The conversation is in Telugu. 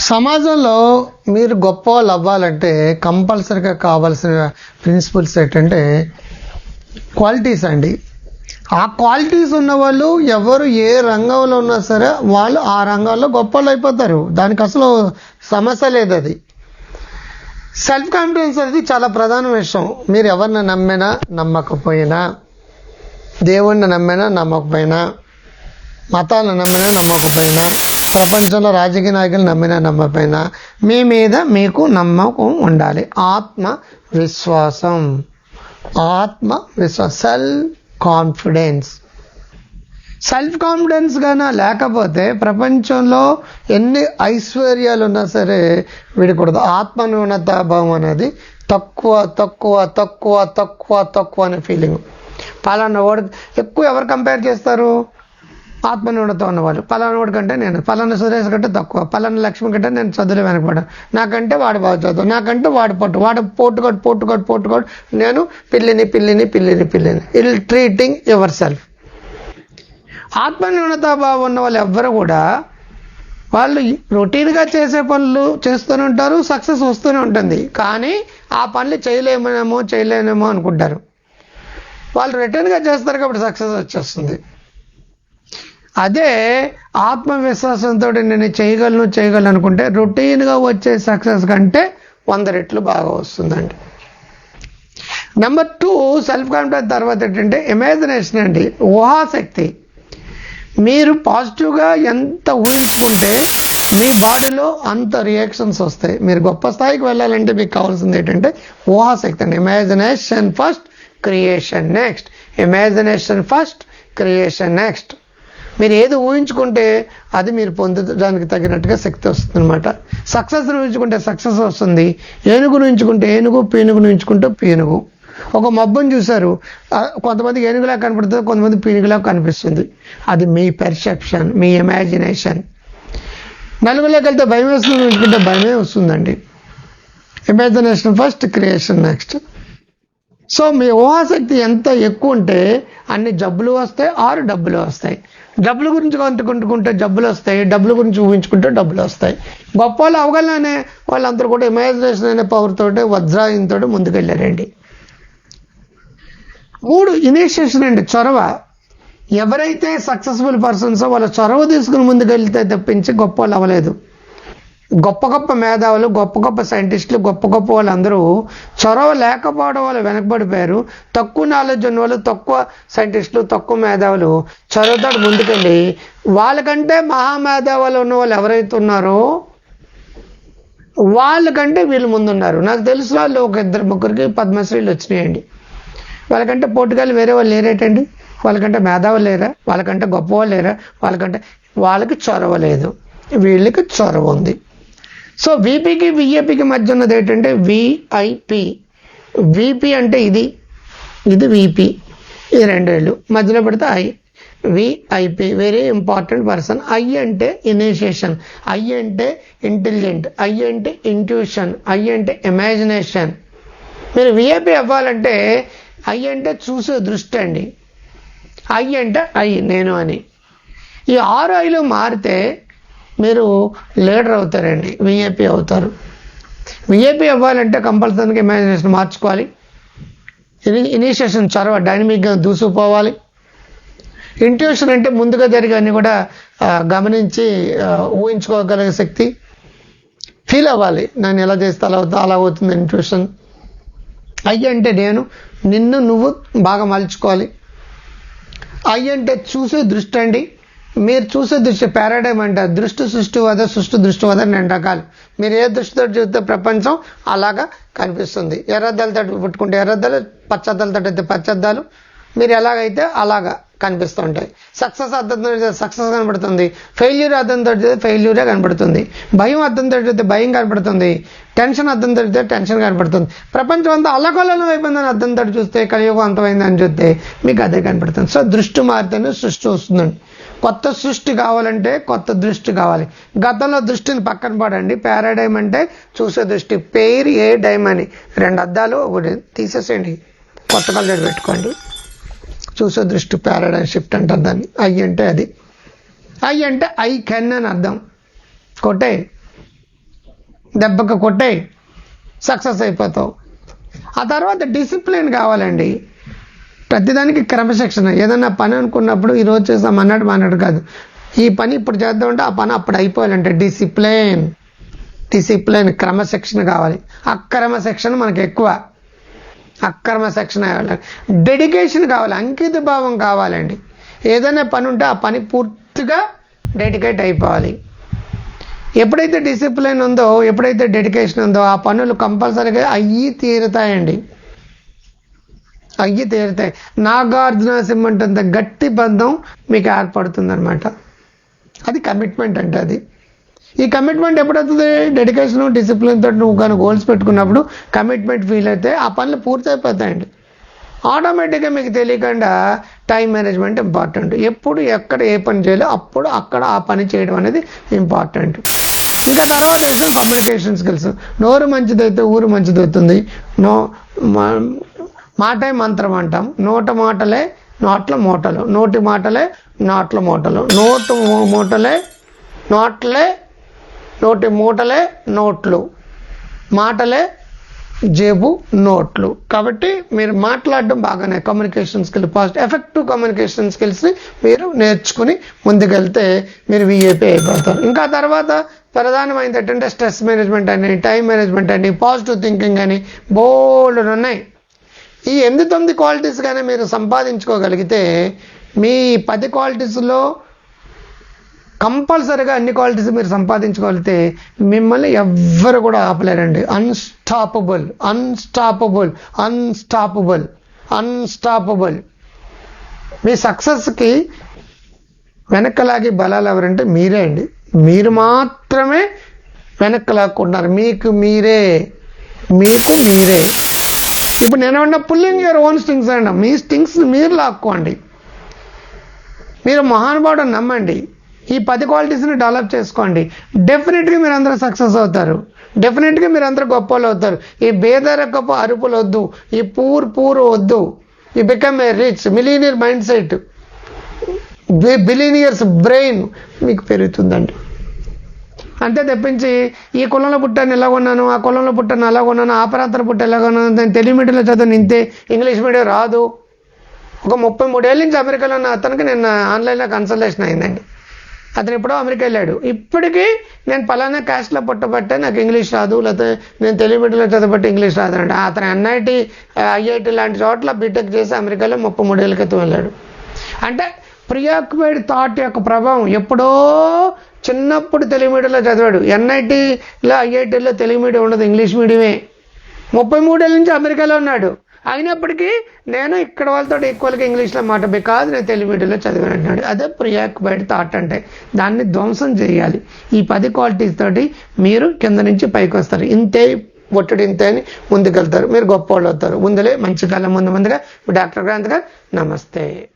సమాజంలో మీరు గొప్ప వాళ్ళు అవ్వాలంటే కంపల్సరీగా కావాల్సిన ప్రిన్సిపల్స్ ఏంటంటే క్వాలిటీస్ అండి. ఆ క్వాలిటీస్ ఉన్న వాళ్ళు ఎవరు ఏ రంగంలో ఉన్నా సరే వాళ్ళు ఆ రంగంలో గొప్ప వాళ్ళు అయిపోతారు. దానికి అసలు సమస్య లేదు అది. సెల్ఫ్ కాన్ఫిడెన్స్ అనేది చాలా ప్రధాన విషయం. మీరు ఎవరిని నమ్మినా నమ్మకపోయినా దేవుణ్ణి నమ్మినా నమ్మకపోయినా మతాలను నమ్మినా నమ్మకపోయినా ప్రపంచంలో రాజకీయ నాయకులు నమ్మినా నమ్మకపోయినా మీ మీద మీకు నమ్మకం ఉండాలి. ఆత్మ విశ్వాసం ఆత్మ విశ్వాసం సెల్ఫ్ కాన్ఫిడెన్స్ సెల్ఫ్ కాన్ఫిడెన్స్ కానీ లేకపోతే ప్రపంచంలో ఎన్ని ఐశ్వర్యాలు ఉన్నా సరే వీడకూడదు. ఆత్మ న్యూనతాభావం అనేది తక్కువ తక్కువ తక్కువ తక్కువ తక్కువ అనే ఫీలింగ్ పలానా వాడు ఎక్కువ ఎవరు కంపేర్ చేస్తారు? ఆత్మ ఉన్నవాళ్ళు పలానా వాడి కంటే నేను పలానా సురేష్ కంటే తక్కువ పలానా లక్ష్మి కంటే నేను చదువులు వెనకబడా నాకంటే వాడు బాగా చదువు నాకంటే వాడు పొట్టు వాడు పోటుకోడు పోటుకోడు పోటుకోడు నేను పిల్లిని పిల్లిని పిల్లిని పిల్లిని. ఇల్ ట్రీటింగ్ యువర్ సెల్ఫ్ ఆత్మ న్యూనతాభావం ఉన్న వాళ్ళు ఎవ్వరు కూడా వాళ్ళు రొటీన్గా చేసే పనులు చేస్తూనే ఉంటారు సక్సెస్ వస్తూనే ఉంటుంది. కానీ ఆ పనులు చేయలేమేమో చేయలేమేమో అనుకుంటారు. వాళ్ళు రిటర్న్గా చేస్తారు కాబట్టి సక్సెస్ వచ్చేస్తుంది. అదే ఆత్మవిశ్వాసంతో నేను చేయగలను చేయగలను అనుకుంటే రొటీన్గా వచ్చే సక్సెస్ కంటే వంద రెట్లు బాగా వస్తుందండి. నెంబర్ టూ సెల్ఫ్ కాన్ఫిడెన్స్ తర్వాత ఏంటంటే ఇమాజినేషన్ అండి. ఊహాశక్తి. మీరు పాజిటివ్గా ఎంత ఊహించుకుంటే మీ బాడీలో అంత రియాక్షన్స్ వస్తాయి. మీరు గొప్ప స్థాయికి వెళ్ళాలంటే మీకు కావాల్సింది ఏంటంటే ఊహాశక్తి అండి. Imagination first creation next imagination first creation next మీరు ఏది ఊహించుకుంటే అది మీరు పొందడానికి తగినట్టుగా శక్తి వస్తుంది అనమాట సక్సెస్ ఊహించుకుంటే సక్సెస్ వస్తుంది. ఏనుగు నుంచుకుంటే ఏనుగు పీనుగు ఊహించుకుంటే పీనుగు. ఒక మబ్బుని చూశారు. కొంతమంది ఏనుగులా కనపడుతుంది కొంతమంది పీనుగులా కనిపిస్తుంది. అది మీ పెర్సెప్షన్ మీ ఇమాజినేషన్ నలుగులోకి వెళ్తే భయం వేస్తుంది ఊహించుకుంటే భయమే వస్తుందండి. Imagination first creation next so మీ ఊహాశక్తి ఎంత ఎక్కువ ఉంటే అన్ని జబ్బులు వస్తాయి ఆరు డబ్బులు వస్తాయి. డబ్బుల గురించి కొంటుకుంటుకుంటే జబ్బులు వస్తాయి డబ్బుల గురించి ఊహించుకుంటే డబ్బులు వస్తాయి. గొప్ప వాళ్ళు అవగలనే వాళ్ళందరూ కూడా ఇమాజినేషన్ అనే పవర్ తోటి వజ్రాయంతో ముందుకెళ్ళారండి. మూడు ఇనిషియేషన్ అండి చొరవ. ఎవరైతే సక్సెస్ఫుల్ పర్సన్స్ వాళ్ళ చొరవ తీసుకుని ముందుకెళ్తే తప్పించి గొప్ప వాళ్ళు అవ్వలేదు. గొప్ప గొప్ప మేధావులు గొప్ప గొప్ప సైంటిస్టులు గొప్ప గొప్ప వాళ్ళందరూ చొరవ లేకపోవడం వల్ల వెనకబడిపోయారు. తక్కువ నాలెడ్జ్ ఉన్న వాళ్ళు తక్కువ సైంటిస్టులు తక్కువ మేధావులు చొరవతో ముందుకెళ్ళి వాళ్ళకంటే మహామేధావులు ఉన్న వాళ్ళు ఎవరైతే ఉన్నారో వాళ్ళకంటే వీళ్ళు ముందున్నారు. నాకు తెలిసిన వాళ్ళు ఒక ఇద్దరు ముగ్గురికి పద్మశ్రీలు వచ్చినాయండి. వాళ్ళకంటే పోటుగాలు వేరే వాళ్ళు లేరేటండి? వాళ్ళకంటే మేధావులు లేరా? వాళ్ళకంటే గొప్పవాళ్ళు లేరా? వాళ్ళకంటే వాళ్ళకి చొరవ లేదు. వీళ్ళకి చొరవ ఉంది. సో వీపీకి విఏపీకి మధ్య ఉన్నది ఏంటంటే విఐపి విపి అంటే ఇది. ఇది విపి రెండు వేళ్ళు మధ్యలో పెడితే I VIP very important person I అంటే ఇనిషియేషన్ ఐ అంటే ఇంటెలిజెంట్ ఐ అంటే ఇంట్యూషన్ ఐ అంటే ఇమాజినేషన్ మీరు విఐపి అవ్వాలంటే ఐ అంటే చూసే దృష్టి అండి. ఐ అంటే ఐ నేను అని. ఈ ఆరు ఐలు మారితే మీరు లీడర్ అవుతారండి విఏపీ అవుతారు. విఏపీ అవ్వాలంటే కంపల్సరీగా ఇమాజినేషన్ మార్చుకోవాలి. ఇని ఇనిషియేషన్ చొరవ డైనమిక్గా దూసుకుపోవాలి. ఇంట్యూషన్ అంటే ముందుగా జరిగేవన్నీ కూడా గమనించి ఊహించుకోగలిగే శక్తి ఫీల్ అవ్వాలి. నేను ఎలా చేస్తే అలా అవుతా అలా అవుతుంది ఇంట్యూషన్ అయ్యి అంటే నేను నిన్ను నువ్వు బాగా మలుచుకోవాలి. అయ్యి అంటే చూసే దృష్టి అండి. మీరు చూసే దృష్టి పారాడైమ్ అంటే దృష్టి సృష్టివాద సృష్టి దృష్టివాద అని రెండు రకాలు. మీరు ఏ దృష్టితో చూస్తే ప్రపంచం అలాగా కనిపిస్తుంది. ఎర్రద్దలతో పుట్టుకుంటే ఎర్రద్దలు పచ్చద్దలతో అయితే పచ్చద్దాలు మీరు ఎలాగైతే అలాగా కనిపిస్తూ ఉంటాయి. సక్సెస్ అర్థంతో సక్సెస్ కనబడుతుంది. ఫెయిల్యూర్ అర్థంతో ఫెయిల్యూరే కనబడుతుంది. భయం అర్థంతో భయం కనబడుతుంది. టెన్షన్ అర్థంతో టెన్షన్ కనబడుతుంది. ప్రపంచం అంతా అల్లకొల్లం అయిపోయిందని అర్థంతో చూస్తే కలియుగం అంతమైందని చూస్తే మీకు అదే కనబడుతుంది. సో దృష్టి మారితేనే సృష్టి వస్తుందండి. కొత్త సృష్టి కావాలంటే కొత్త దృష్టి కావాలి. గతంలో దృష్టిని పక్కన పడండి. పారాడైమ్ అంటే చూసే దృష్టి. పేరు ఏ డైమ్ అని. రెండు అద్దాలు ఒకటి తీసేసేయండి. కొత్త కలర్ పెట్టుకోండి. చూసే దృష్టి పారాడైమ్ షిఫ్ట్ అంటారు దాన్ని. ఐ అంటే అది. ఐ అంటే ఐ కెన్ అని అర్థం. కొట్టే. దెబ్బకు కొట్టాయి సక్సెస్ అయిపోతావు. ఆ తర్వాత డిసిప్లిన్ కావాలండి. ప్రతిదానికి క్రమశిక్షణ. ఏదన్నా పని అనుకున్నప్పుడు ఈరోజు చేస్తాం అన్నాడు అన్నట్టు కాదు. ఈ పని ఇప్పుడు చేద్దామంటే ఆ పని అప్పుడు అయిపోవాలంటే డిసిప్లైన్. డిసిప్లైన్ క్రమశిక్షణ కావాలి. అక్రమశిక్షణ మనకు ఎక్కువ. అక్రమ శిక్షణ కావాలి. డెడికేషన్ కావాలి అంకిత భావం కావాలండి. ఏదైనా పని ఉంటే ఆ పని పూర్తిగా డెడికేట్ అయిపోవాలి. ఎప్పుడైతే డిసిప్లిన్ ఉందో ఎప్పుడైతే డెడికేషన్ ఉందో ఆ పనులు కంపల్సరీగా అయ్యి తీరుతాయండి. అగ్గి తీరుతాయి నాగార్జున సిమ్మంటంత గట్టి బంధం మీకు ఏర్పడుతుంది అనమాట అది కమిట్మెంట్ అంటే అది. ఈ కమిట్మెంట్ ఎప్పుడవుతుంది? డెడికేషన్ డిసిప్లిన్ తోటి నువ్వు కానీ గోల్స్ పెట్టుకున్నప్పుడు కమిట్మెంట్ ఫీల్ అయితే ఆ పనులు పూర్తయిపోతాయండి. ఆటోమేటిక్గా మీకు తెలియకుండా టైం మేనేజ్మెంట్ ఇంపార్టెంట్ ఎప్పుడు ఎక్కడ ఏ పని చేయాలో అప్పుడు అక్కడ ఆ పని చేయడం అనేది ఇంపార్టెంట్ ఇంకా తర్వాత విషయం కమ్యూనికేషన్ స్కిల్స్ నోరు మంచిదైతే ఊరు మంచిదవుతుంది. నో మాటే మంత్రం అంటాం. నోట మాటలే నోట్ల మూటలు. నోటి మాటలే నాట్ల మూటలు. నోటు మూ- మూటలే నోట్లే నోటి మూటలే నోట్లు. మాటలే జేబు నోట్లు. కాబట్టి మీరు మాట్లాడడం బాగానే. Communication skill positive effective communication స్కిల్స్ని మీరు నేర్చుకుని ముందుకెళ్తే మీరు విఏపీ అయిపోతారు. ఇంకా తర్వాత ప్రధానమైనది ఏంటంటే స్ట్రెస్ మేనేజ్మెంట్ అని టైం మేనేజ్మెంట్ అని పాజిటివ్ థింకింగ్ అని బోల్డ్ ఉన్నాయి. ఈ ఎనిమిది తొమ్మిది క్వాలిటీస్ కానీ మీరు సంపాదించుకోగలిగితే మీ పది క్వాలిటీస్లో కంపల్సరీగా అన్ని క్వాలిటీస్ మీరు సంపాదించుకోగలిగితే మిమ్మల్ని ఎవ్వరు కూడా ఆపలేరండి. అన్స్టాపబుల్ అన్స్టాపబుల్ అన్స్టాపబుల్ అన్స్టాపబుల్ మీ సక్సెస్కి వెనక్కలాగే బలాలు ఎవరంటే మీరే అండి. మీరు మాత్రమే వెనక్కి లాక్కుంటున్నారు మీకు మీరే. మీకు మీరే. ఇప్పుడు నేనేమన్నా పుల్లింగ్ యువర్ ఓన్ స్టింగ్స్ అండి మీ స్టింగ్స్ మీరు లాక్కోండి. మీరు మహానుభావుడు నమ్మండి. ఈ పది క్వాలిటీస్ని డెవలప్ చేసుకోండి. డెఫినెట్గా మీరు అందరూ సక్సెస్ అవుతారు. డెఫినెట్గా మీరు అందరూ గొప్ప వాళ్ళు అవుతారు. ఈ బేదరకపు అరుపులు వద్దు ఈ పూర్ పూర్ వద్దు. ఈ become a rich millionaire mindset billionaires brain మీకు పెరుగుతుందండి. అంతే తప్పించి ఈ కులంలో పుట్టాను ఎలా కొన్నాను? ఆ కులంలో పుట్టాను అలా కొన్నాను ఆ ప్రాంతంలో పుట్ట ఎలా కొన్నాను? నేను తెలుగు మీడియంలో చదువు ఇంతే ఇంగ్లీష్ మీడియం రాదు. ఒక ముప్పై మూడేళ్ళ నుంచి అమెరికాలో ఉన్న అతనికి నేను ఆన్లైన్లో కన్సల్టేషన్ అయిందండి. అతను ఎప్పుడో అమెరికా వెళ్ళాడు. ఇప్పటికీ నేను పలానా క్యాస్ట్లో పుట్టబట్టే నాకు ఇంగ్లీష్ రాదు. లేకపోతే నేను తెలుగు మీడియంలో చదవబట్టి ఇంగ్లీష్ రాదు అంటే అతను ఎన్ఐటి ఐఐటి లాంటి చోట్ల బీటెక్ చేసి అమెరికాలో ముప్పై మూడేళ్ళ క్రితం వెళ్ళాడు. అంటే ప్రియాక్యుపైడ్ థాట్ యొక్క ప్రభావం ఎప్పుడో చిన్నప్పుడు తెలుగు మీడియంలో చదివాడు. ఎన్ఐటీలో ఐఐటీలో తెలుగు మీడియం ఉండదు ఇంగ్లీష్ మీడియమే. ముప్పై మూడేళ్ళ నుంచి అమెరికాలో ఉన్నాడు. అయినప్పటికీ నేను ఇక్కడ వాళ్ళతో ఈక్వల్గా ఇంగ్లీష్లో మాట బికాజ్ నేను తెలుగు మీడియంలో చదివాను అంటున్నాడు. అదే ప్రియాక్యుపైడ్ థాట్ అంటే దాన్ని ధ్వంసం చేయాలి. ఈ పది క్వాలిటీస్ తోటి మీరు కింద నుంచి పైకి వస్తారు. ఇంతే ఒట్టడి ఇంతే అని ముందుకెళ్తారు. మీరు గొప్ప వాళ్ళు అవుతారు. ముందులే మంచి కాలం ముందు ముందుగా డాక్టర్ క్రాంత్ గారు నమస్తే.